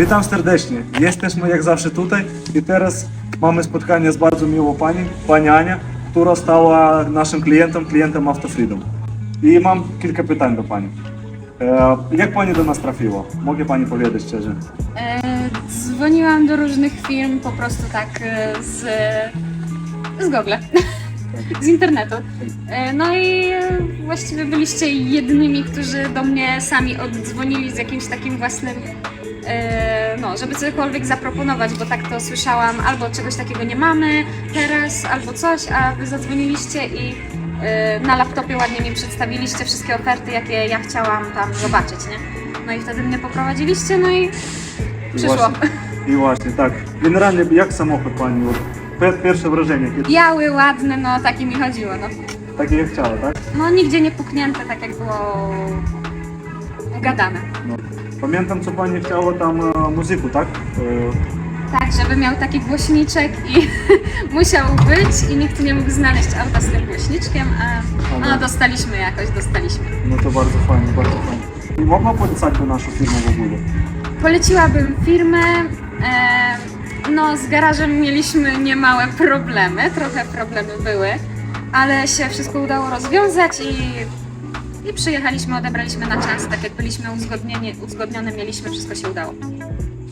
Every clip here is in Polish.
Witam serdecznie. Jesteśmy jak zawsze tutaj i teraz mamy spotkanie z bardzo miłą pani, pani Ania, która stała naszym klientem, klientem AutoFreedom. I mam kilka pytań do pani. E, jak pani do nas trafiła? Mogę pani powiedzieć szczerze? E, dzwoniłam do różnych firm po prostu tak e, z, z Google, z internetu. E, no i właściwie byliście jedynymi, którzy do mnie sami oddzwonili z jakimś takim własnym, e, no, żeby cokolwiek zaproponować, bo tak to słyszałam, albo czegoś takiego nie mamy teraz, albo coś, a wy zadzwoniliście i e, na laptopie ładnie mi przedstawiliście wszystkie oferty, jakie ja chciałam tam zobaczyć, nie? No i wtedy mnie poprowadziliście, no i I Przyszło. Właśnie, I właśnie, tak. Generalnie jak samochód pani? Pierwsze wrażenie, kiedy biały, ładny, no taki mi chodziło, no. takie jak chciała, tak? No nigdzie nie puknięte, tak jak było ugadane. No. Pamiętam co pani chciała tam e, muzyku, tak? E, Tak, żeby miał taki głośniczek i musiał być i nikt nie mógł znaleźć auta z tym głośniczkiem, a no dostaliśmy jakoś, dostaliśmy. no to bardzo fajnie, bardzo fajnie. I mogła polecać naszą firmę w ogóle? Poleciłabym firmę. E, z garażem mieliśmy niemałe problemy, trochę problemy były, ale się wszystko udało rozwiązać i, i przyjechaliśmy, odebraliśmy na czas, tak jak byliśmy uzgodnieni, uzgodnione, mieliśmy, wszystko się udało.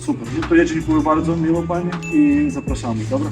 Super, to ja dziękuję bardzo, miło pani i zapraszamy, dobra?